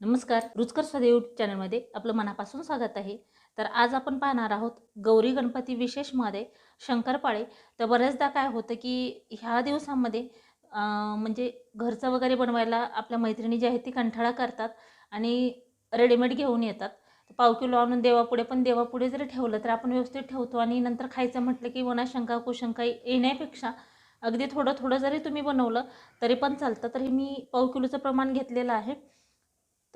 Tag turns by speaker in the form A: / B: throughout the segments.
A: नमस्कार. रुचकर स्वाद यूट्यूब चॅनलमध्ये आपलं मनापासून स्वागत आहे. तर आज आपण पाहणार आहोत गौरी गणपती विशेषमध्ये शंकरपाळे. तर बऱ्याचदा काय होतं की ह्या दिवसामध्ये म्हणजे घरचं वगैरे बनवायला आपल्या मैत्रिणी ज्या आहेत ती कंठाळा करतात आणि रेडीमेड घेऊन येतात. पाव किलो आणून देवापुढे पण देवापुढे जरी ठेवलं तर आपण व्यवस्थित ठेवतो आणि नंतर खायचं म्हटलं की मना शंका कुशंका येण्यापेक्षा अगदी थोडं थोडं जरी तुम्ही बनवलं तरी पण चालतं. तर हे मी पाव किलोचं प्रमाण घेतलेलं आहे.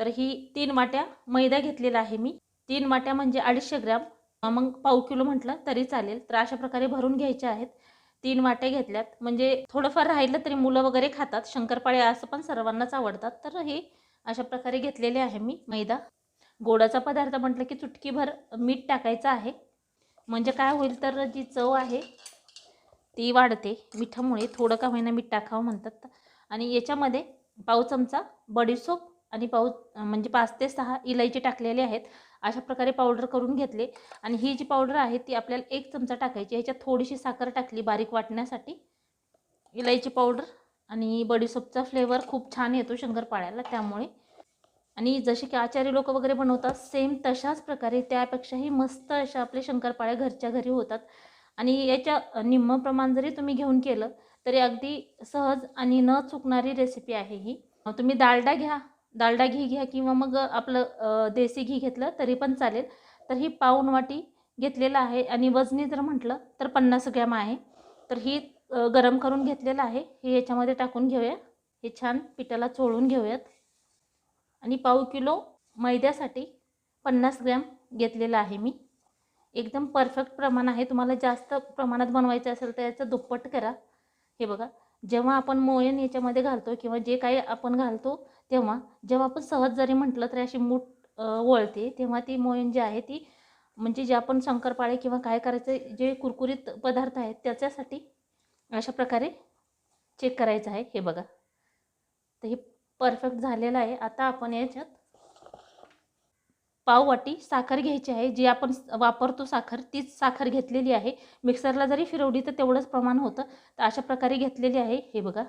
A: तर ही तीन वाट्या मैदा घेतलेला आहे मी. तीन वाट्या म्हणजे अडीचशे ग्रॅम. मग पाव किलो म्हटलं तरी चालेल. तर अशा प्रकारे भरून घ्यायच्या आहेत. तीन वाट्या घेतल्यात. म्हणजे थोडंफार राहिलं तरी मुलं वगैरे खातात. शंकरपाळे असं पण सर्वांनाच आवडतात. तर हे अशा प्रकारे घेतलेले आहे मी मैदा. गोडाचा पदार्थ म्हटलं की चुटकीभर मीठ टाकायचं आहे. म्हणजे काय होईल तर जी चव आहे ती वाढते. मिठामुळे थोडं का होईना मीठ टाकावं म्हणतात. आणि याच्यामध्ये पाव चमचा बडीसोप आणि पाऊ म्हणजे पाच ते सहा इलायची टाकलेले आहेत. अशा प्रकारे पावडर करून घेतले. आणि ही जी पावडर आहे ती आपल्याला एक चमचा टाकायची. ह्याच्यात थोडीशी साखर टाकली बारीक वाटण्यासाठी. इलायची पावडर आणि बडीसोपचा फ्लेवर खूप छान येतो शंकरपाळ्याला त्यामुळे. आणि जसे की आचारी लोक वगैरे बनवतात सेम तशाच प्रकारे त्यापेक्षाही मस्त अशा आपले शंकरपाळ्या घरच्या घरी होतात. आणि याच्या निम्म प्रमाण जरी तुम्ही घेऊन केलं तरी अगदी सहज आणि न चुकणारी रेसिपी आहे ही. तुम्ही डालडा घ्या डालडा घी घ्या किंवा मग आपलं देसी घी घेतलं तरी पण चालेल. तर ही पाऊण वाटी घेतलेलं आहे आणि वजनी जर म्हटलं तर पन्नास ग्रॅम आहे. तर ही गरम करून घेतलेलं आहे. हे याच्यामध्ये टाकून घेऊया. हे छान पिठाला चोळून घेऊयात. आणि पाव किलो मैद्यासाठी पन्नास ग्रॅम घेतलेलं आहे मी. एकदम परफेक्ट प्रमाण आहे. तुम्हाला जास्त प्रमाणात बनवायचं असेल तर याचं दुप्पट करा. हे बघा. जेव्हा आपण मोयन याच्यामध्ये घालतो किंवा जे काही आपण घालतो तेव्हा जेव्हा आपण सहज जरी म्हटलं तरी अशी मूठ वळते तेव्हा ती मोयन जी आहे ती म्हणजे जे आपण शंकरपाळे किंवा काय करायचं जे कुरकुरीत पदार्थ आहेत त्याच्यासाठी अशा प्रकारे चेक करायचं आहे. हे बघा. तर हे परफेक्ट झालेलं आहे. आता आपण याच्यात पाववाटी साखर घ्यायची आहे. जी आपण वापरतो साखर तीच साखर घेतलेली आहे. मिक्सरला जरी फिरवली तर तेवढंच प्रमाण होतं. तर अशा प्रकारे घेतलेली आहे. हे बघा.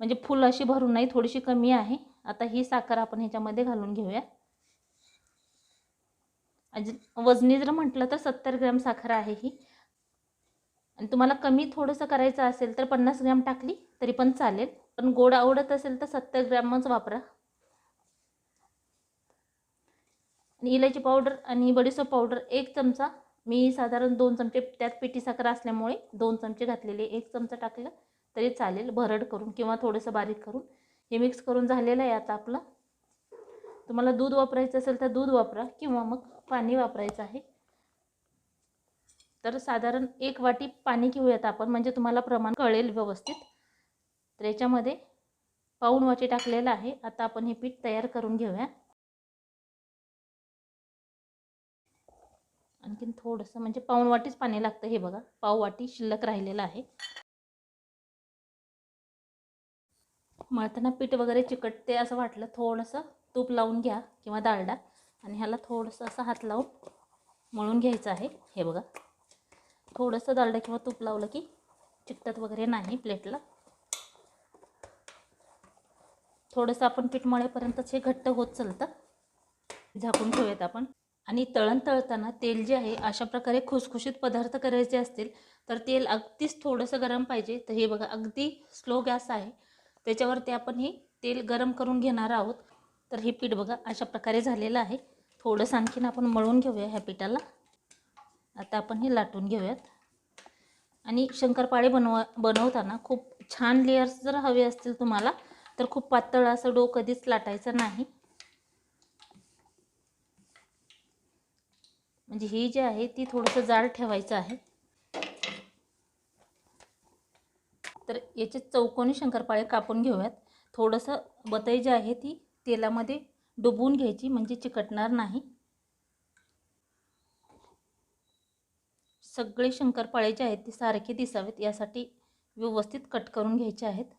A: म्हणजे फुल अशी भरून नाही थोडीशी कमी आहे. आता ही साखर आपण ह्याच्यामध्ये घालून घेऊया. वजनी जर म्हटलं तर सत्तर ग्रॅम साखर आहे ही. आणि तुम्हाला कमी थोडंसं करायचं असेल तर पन्नास ग्रॅम टाकली तरी पण चालेल. पण गोड आवडत असेल तर सत्तर ग्रॅमच वापरा आणि इलायची पावडर आणि बडीसोप पावडर एक चमचा. मी साधारण दोन चमचे त्यात पिठी साखर असल्यामुळे दोन चमचे घातलेले एक चमचा टाकलं तरी चालेल. भरड करून किंवा थोडंसं बारीक करून. हे मिक्स करून झालेलं आहे आता आपलं. तुम्हाला दूध वापरायचं असेल तर दूध वापरा किंवा मग पाणी वापरायचं आहे. तर साधारण एक वाटी पाणी घेऊयात आपण म्हणजे तुम्हाला प्रमाण कळेल व्यवस्थित. तर याच्यामध्ये पाऊण वाटी टाकलेलं आहे. आता आपण हे पीठ तयार करून घेऊया. आणखीन थोडंसं म्हणजे पाऊण वाटीच पाणी लागतं हे बघा. पाव वाटी शिल्लक राहिलेलं आहे. मळताना पीठ वगैरे चिकटते असं वाटलं थोडंसं तूप लावून घ्या किंवा डालडा. आणि ह्याला थोडंसं असं हात लावून मळून घ्यायचं आहे. हे बघा. थोडंसं दाळडा किंवा तूप लावलं की चिकटत वगैरे नाही प्लेटला. थोडंसं आपण पीठ मळेपर्यंतच हे घट्ट होत चालतं. झाकून ठेवूयात आपण. आणि तळण तळताना तेल जे आहे अशा प्रकारे खुसखुशीत पदार्थ करायचे असतील तर तेल अगदीच थोडंसं गरम पाहिजे. तर हे बघा अगदी स्लो गॅस आहे. त्याच्यावरती आपण हे तेल गरम करून घेणार आहोत. तर हे पीठ बघा अशा प्रकारे झालेलं आहे. थोडंसं आणखीन आपण मळून घेऊया ह्या पिठाला. आता आपण हे लाटून घेऊयात. आणि शंकरपाळे बनवा बनवताना खूप छान लेयर्स जर हवे असतील तुम्हाला तर खूप पातळ असं डो कधीच लाटायचं नाही. म्हणजे ही जी आहे ती थोडंसं जाड ठेवायचं आहे. तर याचे चौकोनी शंकरपाळे कापून घेऊयात. थोडंसं बतई जी आहे ती तेलामध्ये डुबवून घ्यायची म्हणजे चिकटणार नाही. सगळे शंकरपाळे जे आहेत ते सारखे दिसावेत. यासाठी व्यवस्थित कट करून घ्यायचे आहेत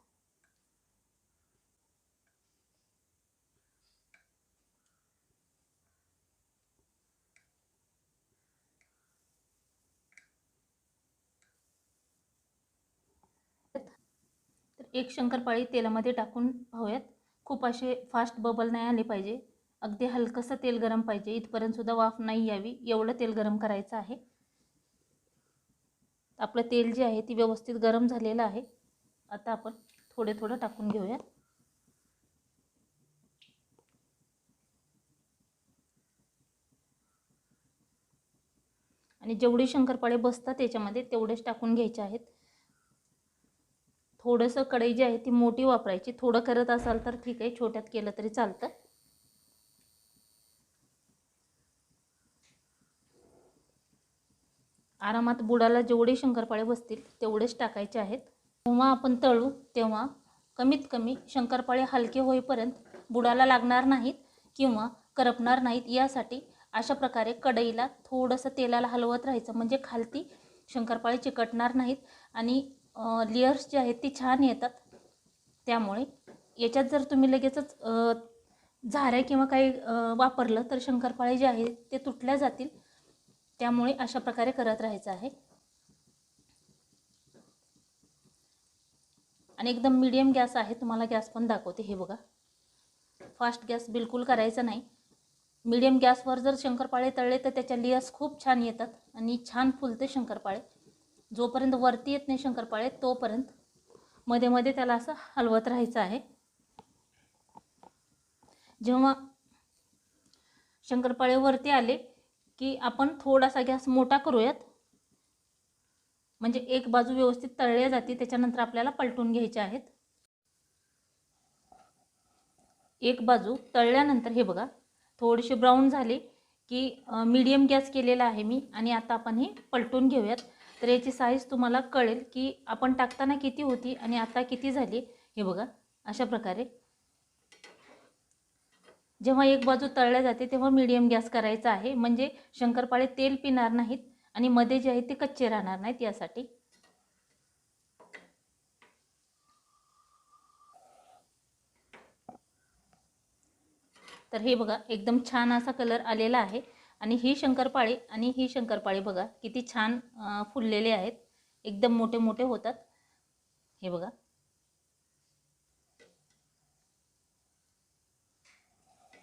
A: तर एक शंकरपाळी तेलामध्ये टाकून पाहूयात खूप असे फास्ट बबल नाही आले पाहिजे. अगदी हलकंसं तेल गरम पाहिजे. इथपर्यंतसुद्धा वाफ नाही यावी. एवढं तेल गरम करायचं आहे. आपलं तेल जे आहे ती व्यवस्थित गरम झालेलं आहे. आता आपण थोडे थोडं टाकून घेऊयात. आणि जेवढे शंकरपाळे बसतात त्याच्यामध्ये तेवढेच टाकून घ्यायचे आहेत. थोडंसं कढई जी आहे ती मोठी वापरायची. थोडं करत असाल तर ठीक आहे छोट्यात केलं तरी चालतं. आरामात बुडाला जेवढे शंकरपाळे बसतील तेवढेच टाकायचे आहेत. जेव्हा आपण तळू तेव्हा कमीत कमी शंकरपाळे हलके होईपर्यंत बुडाला लागणार नाहीत किंवा करपणार नाहीत यासाठी अशा प्रकारे कढईला थोडंसं तेलाला हलवत राहायचं. म्हणजे खालती शंकरपाळे चिकटणार नाहीत आणि लेयर्स जे आहेत ती छान येतात. त्यामुळे याच्यात जर तुम्ही लगेचच झाऱ्या किंवा काही वापरलं तर शंकरपाळे जे आहेत ते तुटल्या जातील. त्यामुळे अशा प्रकारे करत राहायचं आहे. आणि एकदम मीडियम गॅस आहे तुम्हाला गॅस पण दाखवते. हे बघा. फास्ट गॅस बिलकुल करायचा नाही. मीडियम गॅसवर जर शंकरपाळे तळले तर त्याच्या लेयर्स खूप छान येतात. आणि छान फुलते शंकरपाळे. जोपर्यंत वरती येत नाही शंकरपाळे तोपर्यंत मध्ये मध्ये त्याला असं हलवत राहायचं आहे. जेव्हा शंकरपाळे वरती आले की आपण थोडासा गॅस मोठा करूयात म्हणजे एक बाजू व्यवस्थित तळल्या जाते त्याच्यानंतर आपल्याला पलटून घ्यायचे आहेत. एक बाजू तळल्यानंतर हे बघा थोडीशी ब्राऊन झाली की मीडियम गॅस केलेला आहे मी आणि आता आपण हे पलटून घेऊयात. तर याची साईज तुम्हाला कळेल की आपण टाकताना किती होती आणि आता किती झाली. हे बघा अशा प्रकारे. जेव्हा एक बाजू तळल्या जाते तेव्हा मीडियम गॅस करायचा आहे. म्हणजे शंकरपाळे तेल पिणार नाहीत आणि मध्ये जे आहे ते कच्चे राहणार नाहीत यासाठी. तर हे बघा एकदम छान असा कलर आलेला आहे. आणि ही शंकरपाळी आणि ही शंकरपाळी बघा किती छान फुललेले आहेत. एकदम मोठे मोठे होतात. हे बघा.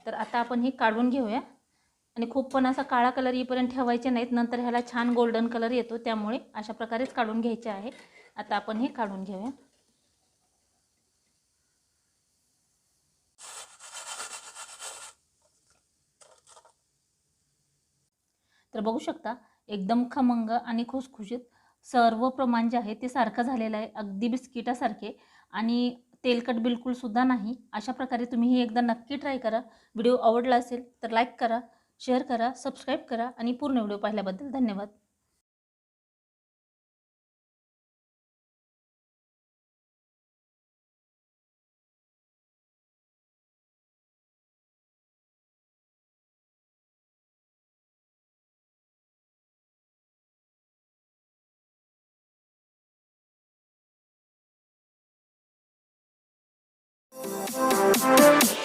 A: तर आता आपण हे काढून घेऊया. आणि खूप पण असा काळा कलर येईपर्यंत ठेवायचे नाहीत. नंतर ह्याला छान गोल्डन कलर येतो. त्यामुळे अशा प्रकारेच काढून घ्यायचे आहे. आता आपण हे काढून घेऊया. तर बघू शकता एकदम खमंग आणि खुसखुशीत सर्व प्रमाण जे आहे ते सारखं झालेलं आहे अगदी बिस्किटासारखे. आणि तेलकट बिलकुलसुद्धा नाही. अशा प्रकारे तुम्ही हे एकदा नक्की ट्राय करा. व्हिडिओ आवडला असेल तर लाईक करा शेअर करा सबस्क्राईब करा आणि पूर्ण व्हिडिओ पाहिल्याबद्दल धन्यवाद. Música